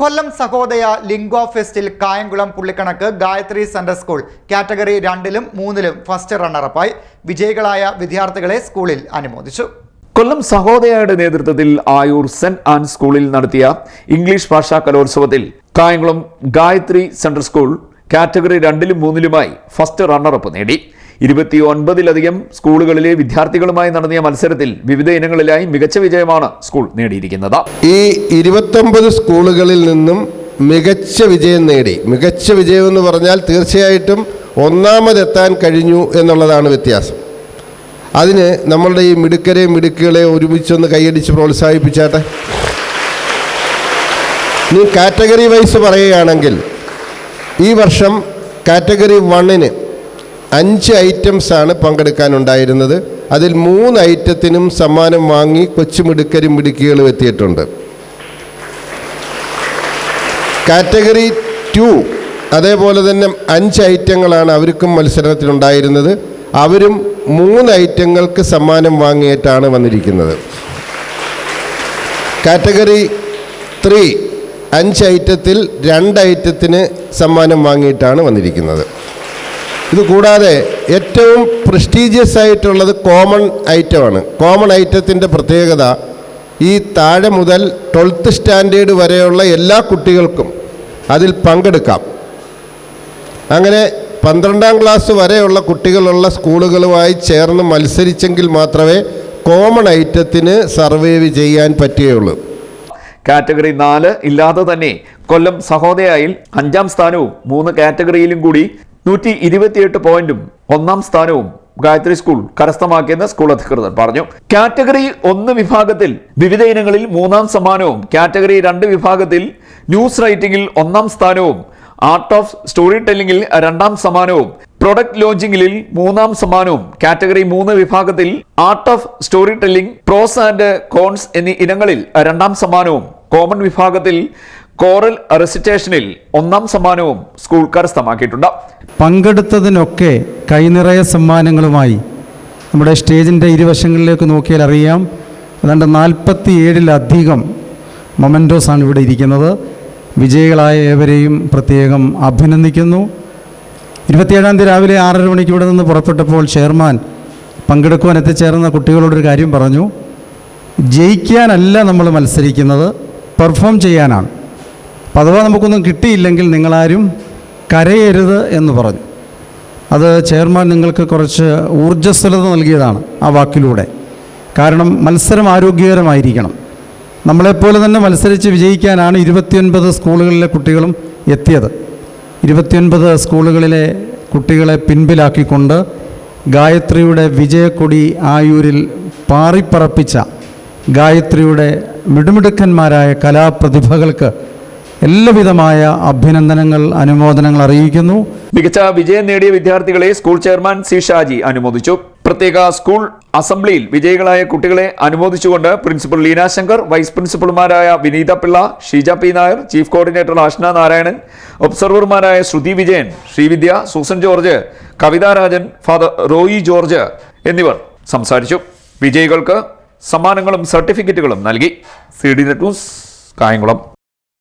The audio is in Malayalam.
കൊല്ലം Sahodaya lingo ഫെസ്റ്റിൽ Kayamkulam Pullikkanakku Gayathri central school. Category രണ്ടിലും മൂന്നിലും ഫസ്റ്റ് റണ്ണറപ്പായി വിജയികളായ വിദ്യാർത്ഥികളെ സ്കൂളിൽ അനുമോദിച്ചു. കൊല്ലം സഹോദയയുടെ നേതൃത്വത്തിൽ ആയൂർ സെന്റ് ആൻഡ് സ്കൂളിൽ നടത്തിയ ഇംഗ്ലീഷ് ഭാഷാ കലോത്സവത്തിൽ Kayamkulam Gayathri central school category രണ്ടിലും മൂന്നിലുമായി ഫസ്റ്റ് റണ്ണറപ്പ് നേടി. ഇരുപത്തി ഒൻപതിലധികം സ്കൂളുകളിലെ വിദ്യാർത്ഥികളുമായി നടത്തിയ മത്സരത്തിൽ വിവിധ ഇനങ്ങളിലായി മികച്ച വിജയമാണ് സ്കൂൾ നേടിയിരിക്കുന്നത്. ഈ ഇരുപത്തൊമ്പത് സ്കൂളുകളിൽ നിന്നും മികച്ച വിജയം നേടി. മികച്ച വിജയം എന്ന് പറഞ്ഞാൽ തീർച്ചയായിട്ടും ഒന്നാമതെത്താൻ കഴിഞ്ഞു എന്നുള്ളതാണ് വ്യത്യാസം. അതിന് നമ്മളുടെ ഈ മിടുക്കരെയും മിടുക്കുകളെയും ഒരുമിച്ചൊന്ന് കൈയടിച്ച് പ്രോത്സാഹിപ്പിച്ചാട്ടെ. നീ കാറ്റഗറി വൈസ് പറയുകയാണെങ്കിൽ ഈ വർഷം കാറ്റഗറി വണ്ണിന് അഞ്ച് ഐറ്റംസാണ് പങ്കെടുക്കാനുണ്ടായിരുന്നത്. അതിൽ മൂന്ന് ഐറ്റത്തിനും സമ്മാനം വാങ്ങി കൊച്ചു മിടുക്കരും മിടുക്കികളും എത്തിയിട്ടുണ്ട്. കാറ്റഗറി ടു അതേപോലെ തന്നെ അഞ്ച് ഐറ്റങ്ങളാണ് അവർക്കും മത്സരത്തിലുണ്ടായിരുന്നത്. അവരും മൂന്ന് ഐറ്റങ്ങൾക്ക് സമ്മാനം വാങ്ങിയിട്ടാണ് വന്നിരിക്കുന്നത്. കാറ്റഗറി ത്രീ അഞ്ച് ഐറ്റത്തിൽ രണ്ട് ഐറ്റത്തിന് സമ്മാനം വാങ്ങിയിട്ടാണ് വന്നിരിക്കുന്നത്. ഇത് കൂടാതെ ഏറ്റവും പ്രസ്റ്റീജിയസ് ആയിട്ടുള്ളത് കോമൺ ഐറ്റമാണ് കോമൺ ഐറ്റത്തിന്റെ പ്രത്യേകത ഈ താഴെ മുതൽ ട്വൽത്ത് സ്റ്റാൻഡേർഡ് വരെയുള്ള എല്ലാ കുട്ടികൾക്കും അതിൽ പങ്കെടുക്കാം. അങ്ങനെ പന്ത്രണ്ടാം ക്ലാസ് വരെയുള്ള കുട്ടികളുള്ള സ്കൂളുകളുമായി ചേർന്ന് മത്സരിച്ചെങ്കിൽ മാത്രമേ കോമൺ ഐറ്റത്തിന് സർവൈവ് ചെയ്യാൻ പറ്റുകയുള്ളൂ. കാറ്റഗറി നാല് ഇല്ലാതെ തന്നെ കൊല്ലം സഹോദയായിൽ അഞ്ചാം സ്ഥാനവും മൂന്ന് കാറ്റഗറിയിലും കൂടി നൂറ്റി ഇരുപത്തിയെട്ട് പോയിന്റും ഒന്നാം സ്ഥാനവും ഗായത്രി സ്കൂൾ കരസ്ഥമാക്കിയെന്ന് സ്കൂൾ അധികൃതർ പറഞ്ഞു. കാറ്റഗറി ഒന്ന് വിഭാഗത്തിൽ വിവിധ ഇനങ്ങളിൽ മൂന്നാം സമ്മാനവും കാറ്റഗറി രണ്ട് വിഭാഗത്തിൽ ന്യൂസ് റൈറ്റിംഗിൽ ഒന്നാം സ്ഥാനവും ആർട്ട് ഓഫ് സ്റ്റോറി ടെല്ലിംഗിൽ രണ്ടാം സമ്മാനവും പ്രൊഡക്റ്റ് ലോഞ്ചിംഗിൽ മൂന്നാം സമ്മാനവും കാറ്റഗറി മൂന്ന് വിഭാഗത്തിൽ art of story telling pros and cons എന്നീ ഇനങ്ങളിൽ രണ്ടാം സമ്മാനവും കോമൺ വിഭാഗത്തിൽ കോറൽ റെസിറ്റേഷനിൽ ഒന്നാം സമ്മാനവും സ്കൂൾ കരസ്ഥമാക്കിയിട്ടുണ്ട്. പങ്കെടുത്തതിനൊക്കെ കൈനിറയ സമ്മാനങ്ങളുമായി നമ്മുടെ സ്റ്റേജിന്റെ ഇരുവശങ്ങളിലേക്ക് നോക്കിയാൽ അറിയാം. ഏതാണ്ട് നാൽപ്പത്തി ഏഴിലധികം മൊമെന്റോസാണ് ഇവിടെ ഇരിക്കുന്നത്. വിജയികളായ ഏവരെയും പ്രത്യേകം അഭിനന്ദിക്കുന്നു. ഇരുപത്തിയേഴാം തീയതി രാവിലെ ആറര മണിക്ക് ഇവിടെ നിന്ന് പുറപ്പെട്ടപ്പോൾ ചെയർമാൻ പങ്കെടുക്കുവാൻ എത്തിച്ചേർന്ന കുട്ടികളോടൊരു കാര്യം പറഞ്ഞു. ജയിക്കാനല്ല നമ്മൾ മത്സരിക്കുന്നത് പെർഫോം ചെയ്യാനാണ്. അപ്പം അഥവാ നമുക്കൊന്നും കിട്ടിയില്ലെങ്കിൽ നിങ്ങളാരും കരയരുത് എന്ന് പറഞ്ഞു. അത് ചെയർമാൻ നിങ്ങൾക്ക് കുറച്ച് ഊർജസ്വലത നൽകിയതാണ് ആ വാക്കിലൂടെ. കാരണം മത്സരം ആരോഗ്യകരമായിരിക്കണം. നമ്മളെപ്പോലെ തന്നെ മത്സരിച്ച് വിജയിക്കാനാണ് ഇരുപത്തിയൊൻപത് സ്കൂളുകളിലെ കുട്ടികളും എത്തിയത്. ഇരുപത്തിയൊൻപത് സ്കൂളുകളിലെ കുട്ടികളെ പിൻപിലാക്കിക്കൊണ്ട് ഗായത്രിയുടെ വിജയക്കൊടി ആയൂരിൽ പാറിപ്പറപ്പിച്ച ഗായത്രിയുടെ മിടുമിടുക്കന്മാരായ കലാപ്രതിഭകൾക്ക് എല്ലാവിധമായ അഭിനന്ദനങ്ങൾ അനുമോദനങ്ങൾ അറിയിക്കുന്നു. മികച്ച വിജയം നേടിയ വിദ്യാർത്ഥികളെ സ്കൂൾ ചെയർമാൻ സി ഷാജി അനുമോദിച്ചു. പ്രത്യേക സ്കൂൾ അസംബ്ലിയിൽ വിജയികളായ കുട്ടികളെ അനുമോദിച്ചുകൊണ്ട് principal Leena Shankar vice പ്രിൻസിപ്പൽമാരായ Vineetha Pillai Sheeja P Nair chief coordinator Ashna Narayanan ഒബ്സർവർമാരായ Sruthi Vijayan Srividya Susan George Kavitha Rajan father Roy George എന്നിവർ സംസാരിച്ചു. വിജയികൾക്ക് സമ്മാനങ്ങളും സർട്ടിഫിക്കറ്റുകളും നൽകി. C D net news Kayamkulam.